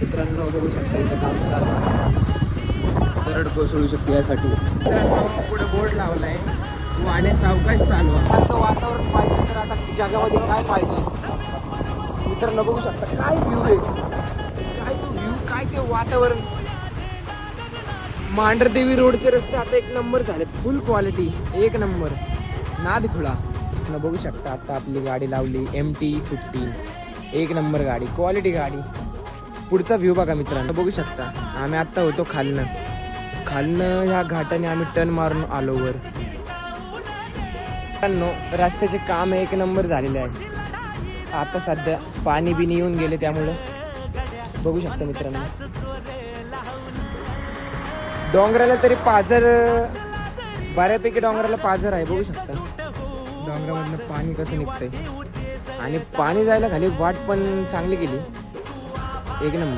मित्रांनो बघू शकता इथं काम चालू सरळ कोसळू शकते यासाठी. पुढे बोर्ड लावलाय. वाणे सावकाश चालू आता वातावरण पाहिजे तर आता जगामध्ये काय पाहिजे? मित्रांनो बघू शकता काय व्ह्यू आहे. काय तो व्ह्यू काय ते वातावरण. मांढरदेवी रोडचे रस्ते आता एक नंबर झालेत. फुल क्वालिटी एक नंबर. नाद खुळा न बघू शकता आता आपली गाडी लावली एम टी फिफ्टीन एक नंबर गाडी. क्वालिटी गाडी. पुढचा व्ह्यू बघा मित्रांनो. बघू शकता. आम्ही आत्ता होतो खालनं. खालनं ह्या घाटाने आम्ही टर्न मारून आलो वर. मित्रांनो रस्त्याचे काम एक नंबर झालेले आहे. आता सध्या पाणी बिनी येऊन गेले त्यामुळं. बघू शकता मित्रांनो. डोंगराला तरी पाझर बऱ्यापैकी डोंगराला पाझर आहे बघू शकता. डोंगरामधनं पाणी कसं निघतंय. आणि पाणी जायला खाली वाट पण चांगली गेली एक नंबर